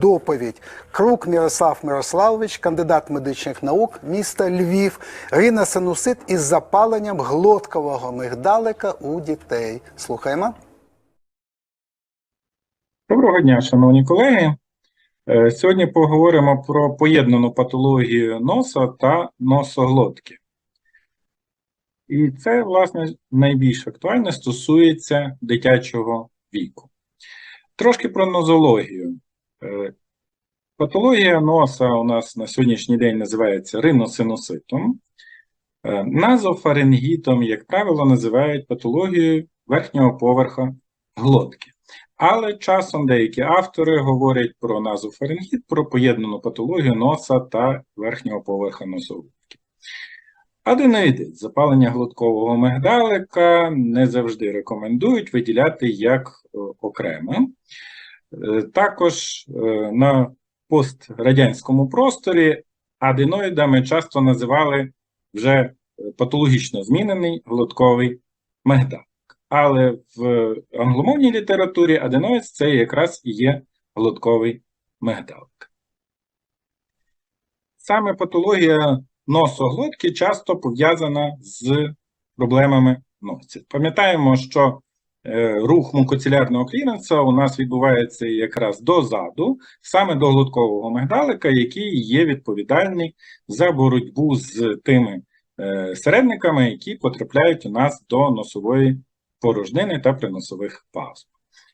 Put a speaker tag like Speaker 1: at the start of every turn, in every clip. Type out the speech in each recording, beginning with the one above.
Speaker 1: Доповідь Крук Мірослав Мирославович, кандидат медичних наук, міста Львів, рина синусит із запаленням глоткового мигдалика у дітей. Слухаємо.
Speaker 2: Доброго дня, шановні колеги. Е, Сьогодні поговоримо про поєднану патологію носа та носоглотки. І це, власне, найбільш актуально стосується дитячого віку. Трошки про нозологію. Е, Патологія носа у нас на сьогоднішній день називається риносинуситом. Е, Назофарингітом, як правило, називають патологію верхнього поверха глотки. Але часом деякі автори говорять про назофарингіт, про поєднану патологію носа та верхнього поверха носоглотки. Аденоїдит, запалення глоткового мигдалика не завжди рекомендують виділяти як е, окремо. Е, Також е, на пострадянському просторі аденоїдами часто називали вже е, патологічно змінений глотковий мигдалик. Але в англомовній літературі аденоїд це якраз і є глотковий мигдалик. Саме патологія носоглотки часто пов'язана з проблемами носів. Пам'ятаємо, що е, рух мукоцилярного кліренса у нас відбувається якраз дозаду, саме до глоткового мигдалика, який є відповідальний за боротьбу з тими е, середниками, які потрапляють у нас до носової порожнини та приносових пазух.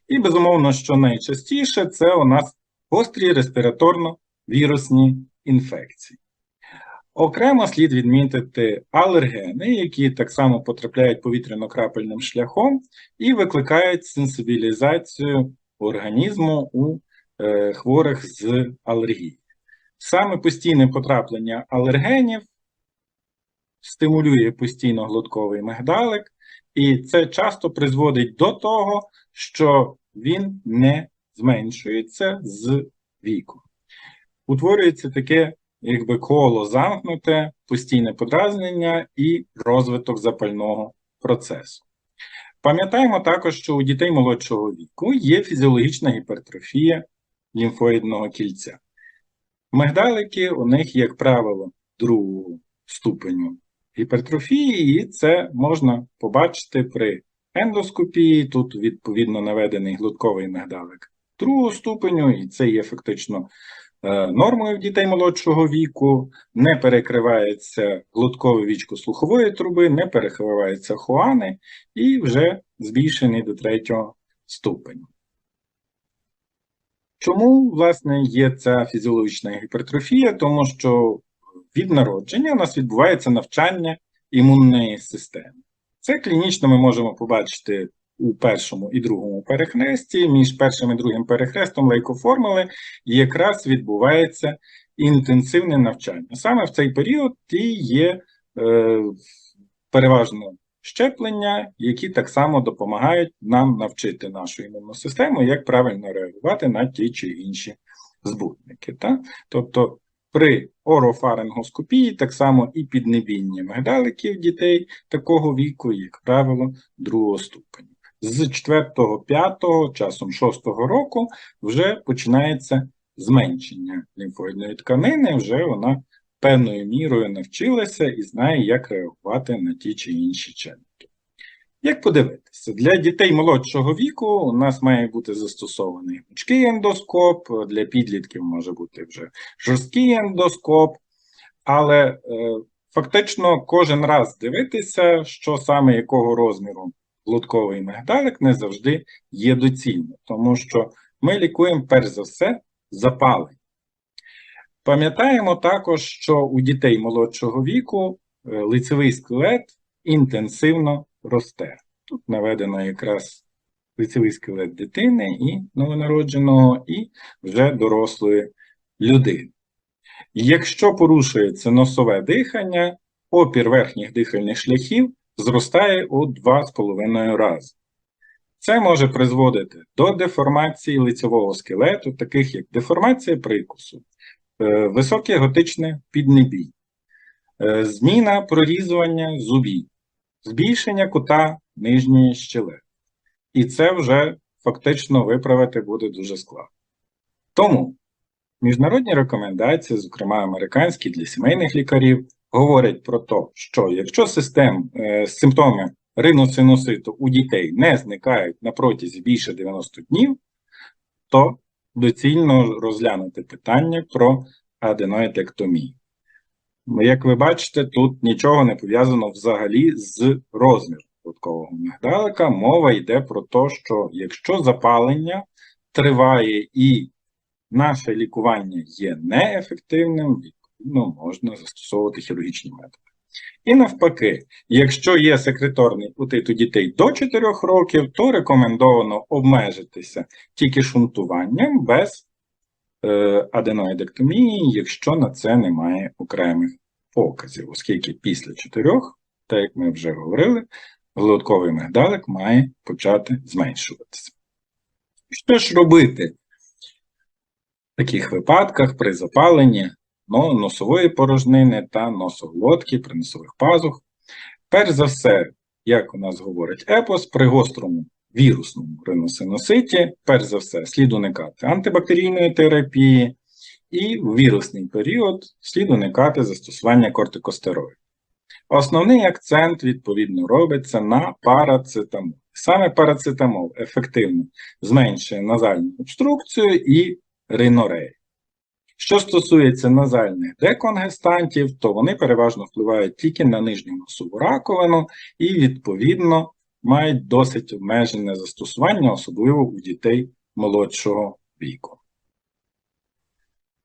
Speaker 2: І, безумовно, що найчастіше це у нас гострі респіраторно-вірусні інфекції. Окремо слід відмітити алергени, які так само потрапляють повітряно-крапельним шляхом і викликають сенсибілізацію організму у е, хворих з алергією. Саме постійне потраплення алергенів стимулює постійно глотковий мигдалик, і це часто призводить до того, що він не зменшується з віком. Утворюється таке, якби коло замкнуте, постійне подразнення і розвиток запального процесу. Пам'ятаємо також, що у дітей молодшого віку є фізіологічна гіпертрофія лімфоїдного кільця. Мигдалики у них, як правило, другого ступеню гіпертрофії, і це можна побачити при ендоскопії. Тут, відповідно, наведений глотковий мигдалик другого ступеню, і це є фактично нормою в дітей молодшого віку, не перекривається глоткове вічко слухової труби, не перекриваються хоани і вже збільшений до третього ступеню. Чому, власне, є ця фізіологічна гіпертрофія? Тому що від народження у нас відбувається навчання імунної системи. Це клінічно ми можемо побачити у першому і другому перехресті. Між першим і другим перехрестом лейкоформули якраз відбувається інтенсивне навчання. Саме в цей період і є е, переважно щеплення, які так само допомагають нам навчити нашу імунну систему, як правильно реагувати на ті чи інші збутники. Так? Тобто при орофарингоскопії так само і піднебіння мигдаликів дітей такого віку, як правило, другого ступеня. З 4-5, часом 6 року вже починається зменшення лімфоїдної тканини, вже вона певною мірою навчилася і знає, як реагувати на ті чи інші чинники. Як подивитися, для дітей молодшого віку у нас має бути застосований гнучкий ендоскоп, для підлітків може бути вже жорсткий ендоскоп, але е, фактично кожен раз дивитися, що саме якого розміру глотковий мигдалик не завжди є доцільно, тому що ми лікуємо перш за все запалення. Пам'ятаємо також, що у дітей молодшого віку е, лицевий скелет інтенсивно росте. Тут наведено якраз лицевий скелет дитини і новонародженого, і вже дорослої людини. Якщо порушується носове дихання, опір верхніх дихальних шляхів зростає у 2,5 рази. Це може призводити до деформації лицевого скелету, таких як деформація прикусу, е, високе готичне піднебій, е, зміна прорізування зубів, збільшення кута нижньої щелепи. І це вже фактично виправити буде дуже складно. Тому Міжнародні рекомендації, зокрема американські для сімейних лікарів, говорять про те, що якщо систем, е, симптоми риносинуситу у дітей не зникають на протязі більше 90 днів, то доцільно розглянути питання про аденоїдектомію. Як ви бачите, тут нічого не пов'язано взагалі з розміром лобкового мигдалика. Мова йде про те, що якщо запалення триває і наше лікування є неефективним, відповідно можна застосовувати хірургічні методи. І навпаки, якщо є секреторний отит у дітей до 4 років, то рекомендовано обмежитися тільки шунтуванням без е, аденоїдектомії, якщо на це немає окремих показів, оскільки після 4, так як ми вже говорили, глотковий мигдалик має почати зменшуватися. Що ж робити в таких випадках при запаленні носової порожнини та носоглотки при носових пазух? Перш за все, як у нас говорить ЕПОС, при гострому вірусному риносиноситі, перш за все, слід уникати антибактерійної терапії, і в вірусний період слід уникати застосування кортикостероїдів. Основний акцент, відповідно, робиться на парацетамол. Саме парацетамол ефективно зменшує назальну обструкцію і ринорею. Що стосується назальних деконгестантів, то вони переважно впливають тільки на нижню носову раковину і, відповідно, мають досить обмежене застосування, особливо у дітей молодшого віку.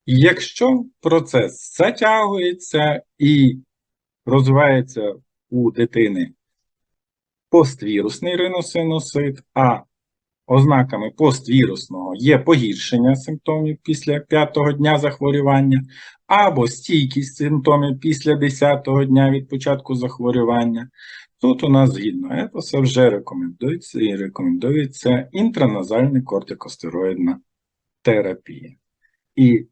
Speaker 2: Якщо процес затягується і розвивається у дитини поствірусний риносинусит, а ознаками поствірусного є погіршення симптомів після 5-го дня захворювання, або стійкість симптомів після 10-го дня від початку захворювання, тут у нас згідно епоса вже рекомендується і рекомендується інтраназальна кортикостероїдна терапія. І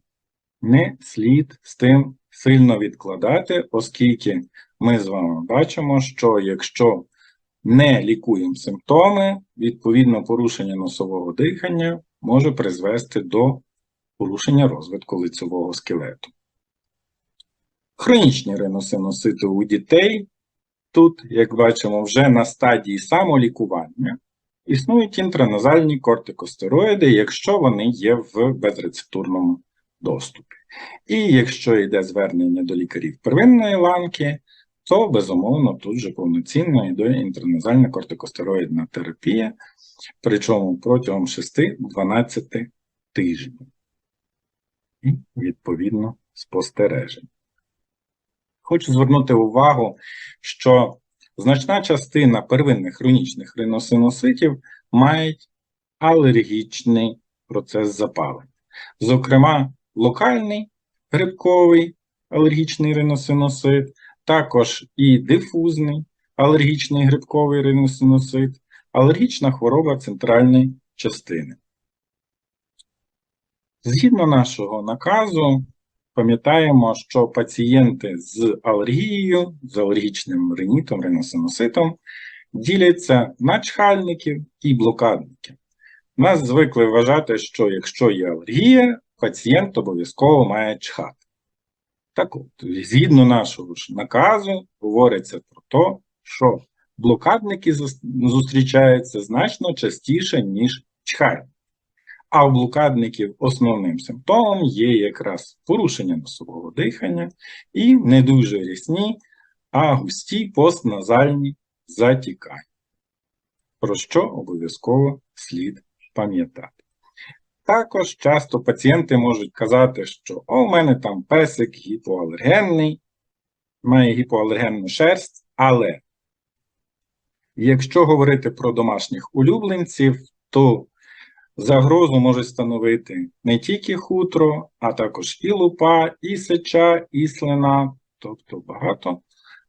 Speaker 2: не слід з тим сильно відкладати, оскільки ми з вами бачимо, що якщо не лікуємо симптоми, відповідно порушення носового дихання може призвести до порушення розвитку лицевого скелету. Хронічні риносиносити у дітей тут, як бачимо, вже на стадії самолікування. Існують інтраназальні кортикостероїди, якщо вони є в безрецептурному доступі. І якщо йде звернення до лікарів первинної ланки, то безумовно тут же повноцінно йде інтраназальна кортикостероїдна терапія, причому протягом 6-12 тижнів. І, відповідно, спостережень. Хочу звернути увагу, що значна частина первинних хронічних риносинуситів мають алергічний процес запалення. Зокрема, локальний грибковий алергічний риносиносит, також і дифузний алергічний грибковий риносиносит, алергічна хвороба центральної частини. Згідно нашого наказу, пам'ятаємо, що пацієнти з алергією, з алергічним ринітом, риносиноситом діляться на чхальників і блокадників. Нас звикли вважати, що якщо є алергія, пацієнт обов'язково має чхати. Так от, згідно нашого ж наказу, говориться про те, що блокадники зустрічаються значно частіше, ніж чхальники. А у блокадників основним симптомом є якраз порушення носового дихання і не дуже рясні, а густі постназальні затікання, про що обов'язково слід пам'ятати. Також часто пацієнти можуть казати, що о, у мене там песик гіпоалергенний, має гіпоалергенну шерсть, але якщо говорити про домашніх улюбленців, то загрозу може становити не тільки хутро, а також і лупа, і сеча, і слина, тобто багато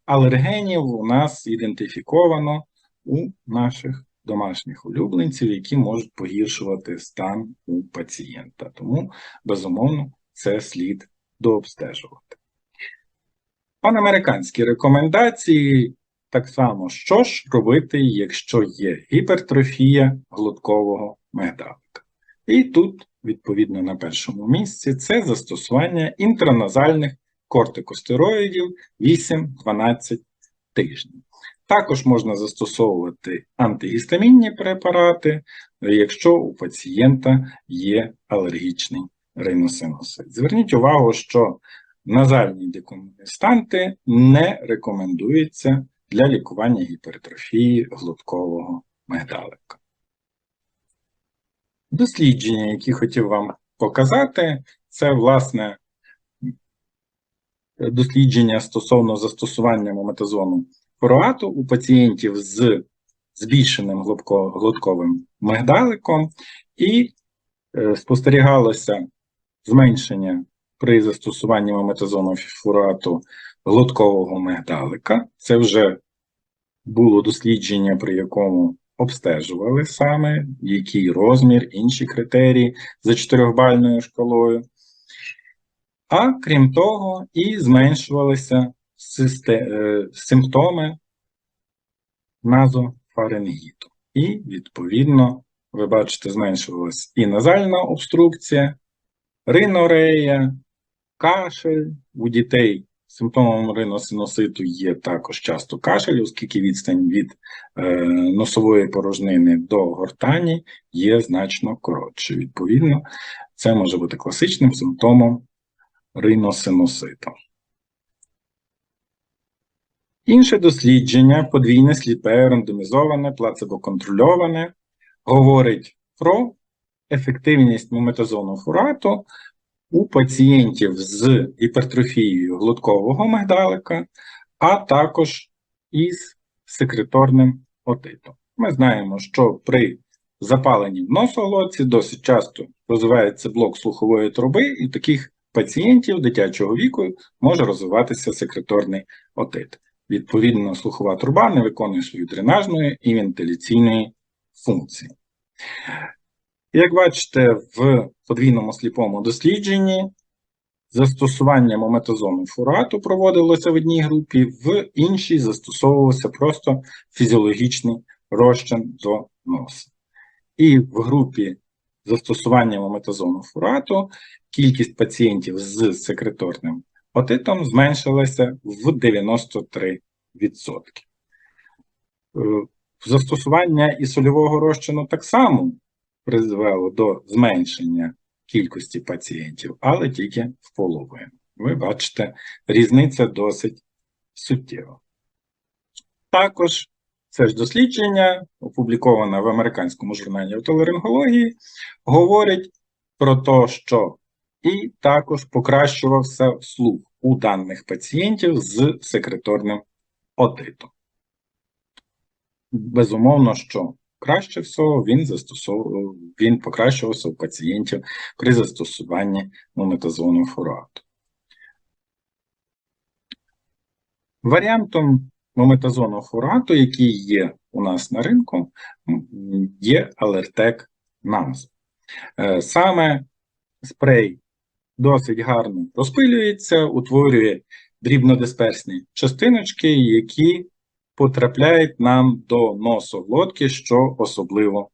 Speaker 2: алергенів у нас ідентифіковано у наших домашніх улюбленців, які можуть погіршувати стан у пацієнта. Тому, безумовно, це слід дообстежувати. Панамериканські рекомендації так само, що ж робити, якщо є гіпертрофія глоткового мигдалика. І тут, відповідно, на першому місці це застосування інтраназальних кортикостероїдів 8-12 тижнів. Також можна застосовувати антигістамінні препарати, якщо у пацієнта є алергічний риносинусит. Зверніть увагу, що назальні декомпенстанти не рекомендуються для лікування гіпертрофії глоткового мигдалика. Дослідження, які хотів вам показати, це, власне, дослідження стосовно застосування мометазону фуруату у пацієнтів з збільшеним глотковим мигдаликом, і е, спостерігалося зменшення при застосуванні мометазону фуруату глоткового мигдалика. Це вже було дослідження, при якому обстежували саме, який розмір, інші критерії за чотирьохбальною шкалою. А крім того, і зменшувалися е, симптоми назофарингіту. І, відповідно, ви бачите, зменшувалась і назальна обструкція, ринорея, кашель. У дітей симптомом риносиноситу є також часто кашель, оскільки відстань від е, носової порожнини до гортані є значно коротше. Відповідно, це може бути класичним симптомом риносиноситу. Інше дослідження, подвійне сліпе, рандомізоване, плацебо-контрольоване, говорить про ефективність мометазону фурату у пацієнтів з гіпертрофією глоткового мигдалика, а також із секреторним отитом. Ми знаємо, що при запаленні носоглотці досить часто розвивається блок слухової труби, і в таких пацієнтів дитячого віку може розвиватися секреторний отит. Відповідно, слухова труба не виконує свою дренажної і вентиляційної функції. Як бачите, в подвійному сліпому дослідженні застосування мометазону фурату проводилося в одній групі, в іншій застосовувався просто фізіологічний розчин до носа. І в групі застосування мометазону фурату кількість пацієнтів з секреторним отитом зменшилася в 93%. Е, Застосування і сольового розчину так само призвело до зменшення кількості пацієнтів, але тільки в половину. Ви бачите, різниця досить суттєва. Також це ж дослідження, опубліковане в американському журналі отоларингології, говорить про те, що і також покращувався слух у даних пацієнтів з секреторним отитом. Безумовно, що краще всього він застосов... він покращувався у пацієнтів при застосуванні мометазону фурату. Варіантом мометазону фурату, який є у нас на ринку, є алертек назо. Е, Саме спрей досить гарно розпилюється, утворює дрібнодисперсні частиночки, які потрапляють нам до носоглотки, що особливо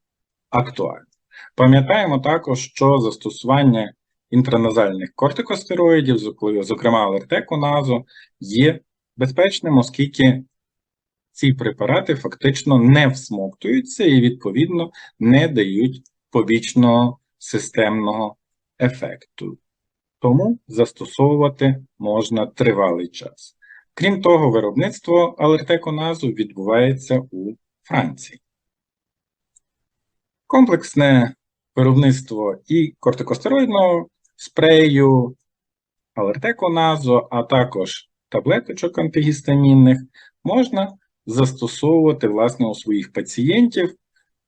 Speaker 2: актуально. Пам'ятаємо також, що застосування інтраназальних кортикостероїдів, зокрема- зокрема алертеконазу, є безпечним, оскільки ці препарати фактично не всмоктуються і, відповідно, не дають побічного системного ефекту. Тому застосовувати можна тривалий час. Крім того, виробництво алертеконазу відбувається у Франції. Комплексне виробництво і кортикостероїдного спрею, алертеконазу, а також таблеточок антигістамінних можна застосовувати власне у своїх пацієнтів.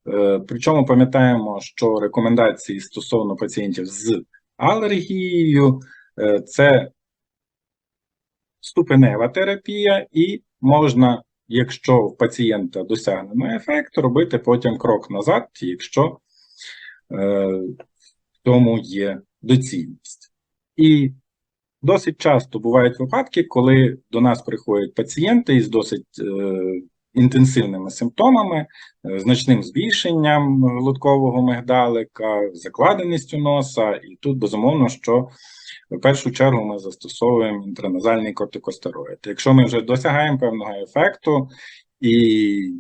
Speaker 2: Е, Причому пам'ятаємо, що рекомендації стосовно пацієнтів з алергією е, це ступенева терапія, і можна, якщо в пацієнта досягнено ефект, робити потім крок назад, якщо е, в тому є доцільність. І досить часто бувають випадки, коли до нас приходять пацієнти із досить е, інтенсивними симптомами, е, значним збільшенням глоткового мигдалика, закладеністю носа, і тут безумовно, що в першу чергу ми застосовуємо інтраназальний кортикостероїд. Якщо ми вже досягаємо певного ефекту і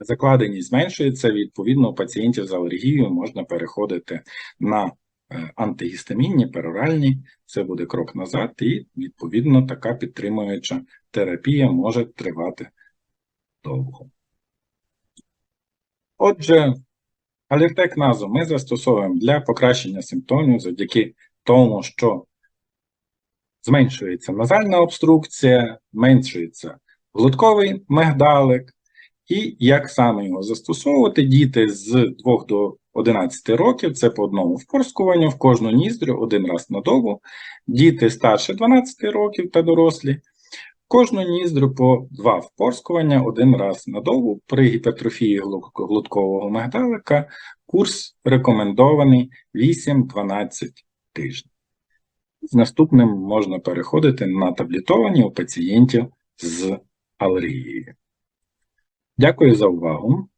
Speaker 2: закладеність зменшується, відповідно, у пацієнтів з алергією можна переходити на е, антигістамінні, пероральні, це буде крок назад, і відповідно така підтримуюча терапія може тривати довго. Отже, алертек назу ми застосовуємо для покращення симптомів завдяки тому, що зменшується назальна обструкція, зменшується глотковий мигдалик, і як саме його застосовувати, діти з 2 до 11 років, це по одному впорскуванню в кожну ніздрю один раз на добу, діти старше 12 років та дорослі, кожну ніздрю по два впорскування один раз на добу. При гіпертрофії глу- глоткового мигдалика курс рекомендований 8-12 тижнів. З наступним можна переходити на таблетовані у пацієнтів з алергією. Дякую за увагу.